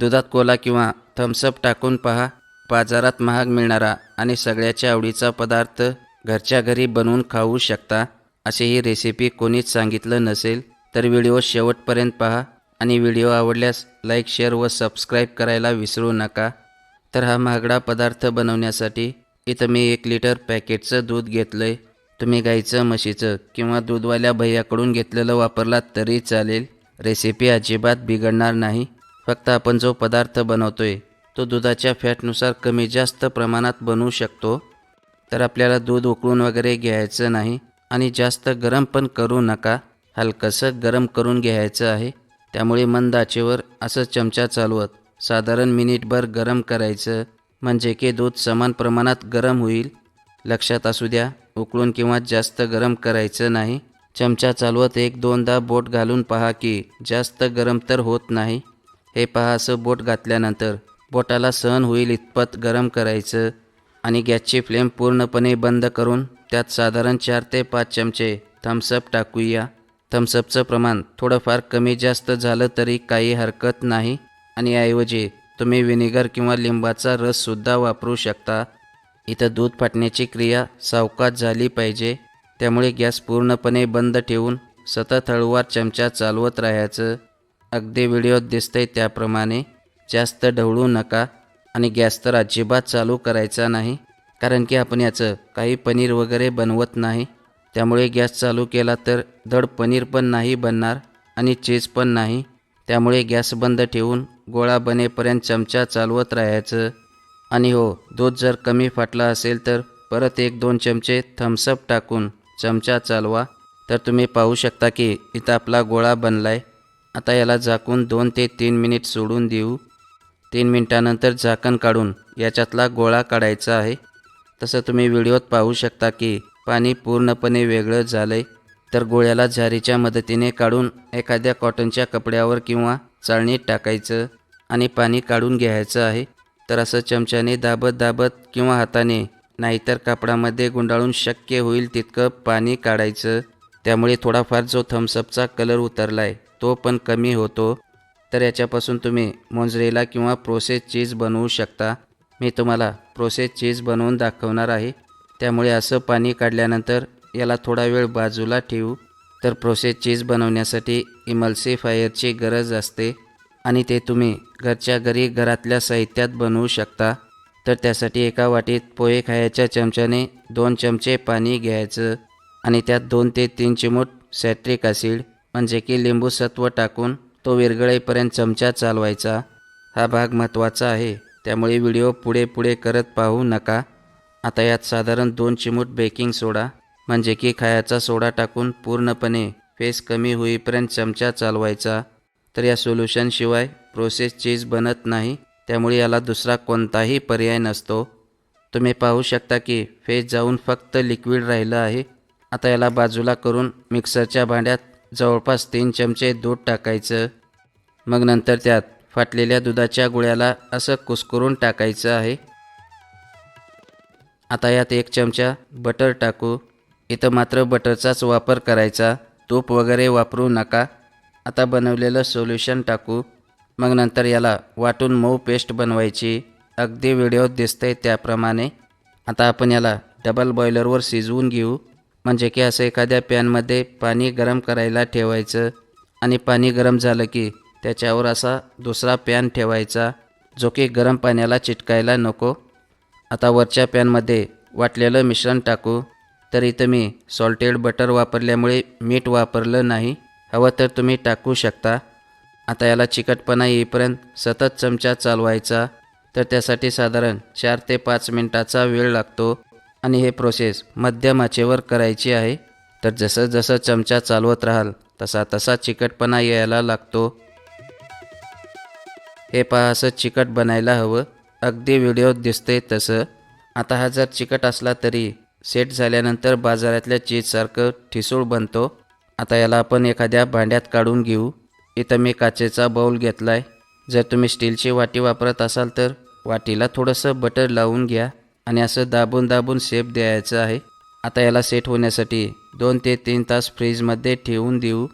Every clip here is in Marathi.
दुधात कोला किंवा थम्सअप टाकून पहा. बाजारात महाग मिळणारा आणि सगळ्याच्या आवडीचा पदार्थ घरच्या घरी बनवून खाऊ शकता अशी ही रेसिपी कोणीच सांगितलं नसेल तर व्हिडिओ शेवटपर्यंत पहा. आणि व्हिडिओ आवडल्यास लाईक शेअर व सबस्क्राईब करायला विसरू नका. तर हा महागडा पदार्थ बनवण्यासाठी इथं मी एक लिटर पॅकेटचं दूध घेतलं आहे तुम्ही गाईचं म्हशीचं किंवा दूधवाल्या भैयाकडून घेतलेलं वापरलात तरी चालेल. रेसिपी अजिबात बिघडणार नाही. फक्त आपण जो पदार्थ बनवतोय तो दुधाच्या फॅटनुसार कमी जास्त प्रमाणात बनवू शकतो. तर आपल्याला दूध उकळून वगैरे घ्यायचं नाही आणि जास्त गरम पण करू नका. हलकंसं गरम करून घ्यायचं आहे. त्यामुळे मंद आचेवर असं चमचा चालवत साधारण मिनिटभर गरम करायचं म्हणजे की दूध समान प्रमाणात गरम होईल. लक्षात असू द्या उकळून किंवा जास्त गरम करायचं नाही. चमचा चालवत एक दोनदा बोट घालून पहा की जास्त गरम तर होत नाही. हे पहा असं बोट घातल्यानंतर बोटाला सहन होईल इतपत गरम करायचं आणि गॅसची फ्लेम पूर्णपणे बंद करून त्यात साधारण चार ते पाच चमचे थम्सअप टाकूया. थम्सअपचं प्रमाण थोडंफार कमी जास्त झालं तरी काही हरकत नाही आणि ऐवजी तुम्ही व्हिनेगर किंवा लिंबाचा रससुद्धा वापरू शकता. इथं दूध फाटण्याची क्रिया सावकाश झाली पाहिजे. त्यामुळे गॅस पूर्णपणे बंद ठेवून सतत हळूवार चमचा चालवत राहायचं. अगदी व्हिडिओत दिसतंय त्याप्रमाणे. जास्त ढवळू नका आणि गॅस तर अजिबात चालू करायचा नाही कारण की आपण याचं काही पनीर वगैरे बनवत नाही. त्यामुळे गॅस चालू केला तर धड पनीर पण नाही बनणार आणि चीज पण नाही. त्यामुळे गॅस बंद ठेवून गोळा बनेपर्यंत चमचा चालवत राहायचं. आणि हो दूध जर कमी फाटला असेल तर परत एक दोन चमचे थम्सअप टाकून चमचा चालवा. तर तुम्ही पाहू शकता की इथं आपला गोळा बनला आहे आता याला झाकून दोन ते तीन मिनिट सोडून देऊ. तीन मिनिटानंतर झाकण काढून याच्यातला गोळा काढायचा आहे. तसं तुम्ही व्हिडिओत पाहू शकता की पाणी पूर्णपणे वेगळं झालंय. तर गोळ्याला झारीच्या मदतीने काढून एखाद्या कॉटनच्या कपड्यावर किंवा चाळणीत टाकायचं आणि पाणी काढून घ्यायचं आहे. तर असं चमच्याने दाबत दाबत किंवा हाताने नाहीतर कापडामध्ये गुंडाळून शक्य होईल तितकं पाणी काढायचं. त्यामुळे थोडाफार जो थम्सअपचा कलर उतरला आहे तो पण कमी होतो. तर याच्यापासून तुम्ही मोंजरेला किंवा प्रोसेस चीज बनवू शकता. मी तुम्हाला प्रोसेस चीज बनवून दाखवणार आहे. त्यामुळे असं पाणी काढल्यानंतर याला थोडा वेळ बाजूला ठेवू. तर प्रोसेस चीज बनवण्यासाठी इमल्सिफायरची गरज असते. आणि ते तुम्ही घरच्या घरी घरातल्या साहित्यात बनवू शकता. तर त्यासाठी एका वाटीत पोहे खायच्या चमच्याने दोन चमचे पाणी घ्यायचं. आणि त्यात दोन ते तीन चिमूट सॅट्रिक ॲसिड म्हणजे की लिंबू सत्व टाकून तो विरघळेपर्यंत चमचा चालवायचा. हा भाग महत्त्वाचा आहे. त्यामुळे व्हिडिओ पुढे पुढे करत पाहू नका. आता यात साधारण दोन चिमूट बेकिंग सोडा. म्हणजे की खायचा सोडा टाकून पूर्णपणे फेस कमी होईपर्यंत चमचा चालवायचा. तर या सोल्युशनशिवाय प्रोसेस चीज बनत नाही. त्यामुळे याला दुसरा कोणताही पर्याय नसतो. तुम्ही पाहू शकता की फेस जाऊन फक्त लिक्विड राहिलं आहे. आता याला बाजूला करून मिक्सरच्या भांड्यात जवळपास तीन चमचे दूध टाकायचं. मग नंतर त्यात फाटलेल्या दुधाच्या गुळ्याला असं कुसकुरून टाकायचं आहे. आता यात एक चमचा बटर टाकू. इथं मात्र बटरचाच वापर करायचा. तूप वगैरे वापरू नका. आता बनवलेलं सोल्युशन टाकू. मग नंतर याला वाटून मऊ पेस्ट बनवायची. अगदी व्हिडिओत दिसतंय त्याप्रमाणे. आता आपण याला डबल बॉयलरवर शिजवून घेऊ. म्हणजे की असं एखाद्या पॅनमध्ये पाणी गरम करायला ठेवायचं आणि पाणी गरम झालं की त्याच्यावर असा दुसरा पॅन ठेवायचा जो की गरम पाण्याला चिटकायला नको. आता वरच्या पॅनमध्ये वाटलेलं मिश्रण टाकू. तर इथं मी सॉल्टेड बटर वापरल्यामुळे मीठ वापरलं नाही. हवं तर तुम्ही टाकू शकता. आता याला चिकटपणा येईपर्यंत सतत चमचा चालवायचा. तर त्यासाठी साधारण चार ते पाच मिनटाचा वेळ लागतो. आणि हे प्रोसेस मध्यम आचेवर करायची आहे. तर जसं जसं चमचा चालवत राहाल तसा तसा चिकटपणा यायला लागतो. हे पहा असं चिकट बनायला हवं. अगदी व्हिडिओत दिसते तसं. आता हा जर चिकट असला तरी सेट झाल्यानंतर बाजारातल्या चीजसारखं ठिसूळ बनतो. आता याला आपण एखाद्या भांड्यात काढून घेऊ. इथं मी काचेचा बाऊल घेतला आहे जर तुम्ही स्टीलची वाटी वापरत असाल तर वाटीला थोडंसं बटर लावून घ्या. आणि असं दाबून दाबून शेप द्यायचं आहे. आता याला सेट होण्यासाठी दोन ते तीन तास फ्रीजमध्ये ठेवून देऊ.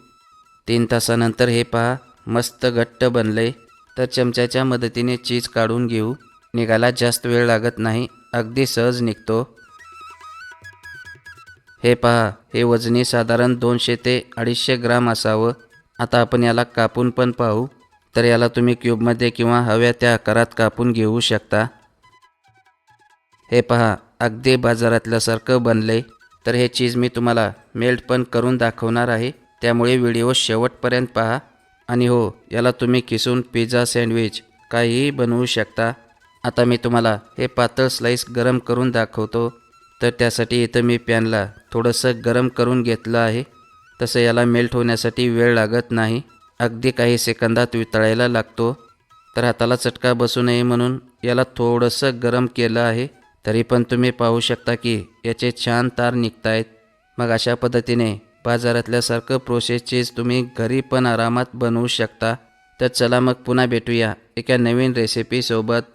तीन तासानंतर हे पहा मस्त घट्ट बनले तर चमच्याच्या मदतीने चीज काढून घेऊ. निघायला जास्त वेळ लागत नाही अगदी सहज निघतो. हे पहा हे वजनी साधारण दोनशे ते अडीचशे ग्राम असावं. आता आपण याला कापून पण पाहू. तर याला तुम्ही क्यूबमध्ये किंवा हव्या त्या आकारात कापून घेऊ शकता. हे पहा अगदी बाजारातल्यासारखं बनले तर हे चीज मी तुम्हाला मेल्ट पण करून दाखवणार आहे. त्यामुळे व्हिडिओ शेवटपर्यंत पहा. आणि हो याला तुम्ही किसून पिझ्झा सँडविच काहीही बनवू शकता. आता मी तुम्हाला हे पातळ स्लाईस गरम करून दाखवतो. तर त्यासाठी इथं मी पॅनला थोडंसं गरम करून घेतलं आहे. तसं याला मेल्ट होण्यासाठी वेळ लागत नाही. अगदी काही सेकंदात वितळायला लागतो. तर हाताला चटका बसू नये म्हणून याला थोडंसं गरम केलं आहे. तरी पण तुम्ही पाहू शकता की याचे छान तार निघत आहेत मग अशा पद्धतीने बाजारातल्यासारखं प्रोसेस चीज तुम्ही घरी पण आरामात बनवू शकता. तर चला मग पुन्हा भेटूया एका नवीन रेसिपीसोबत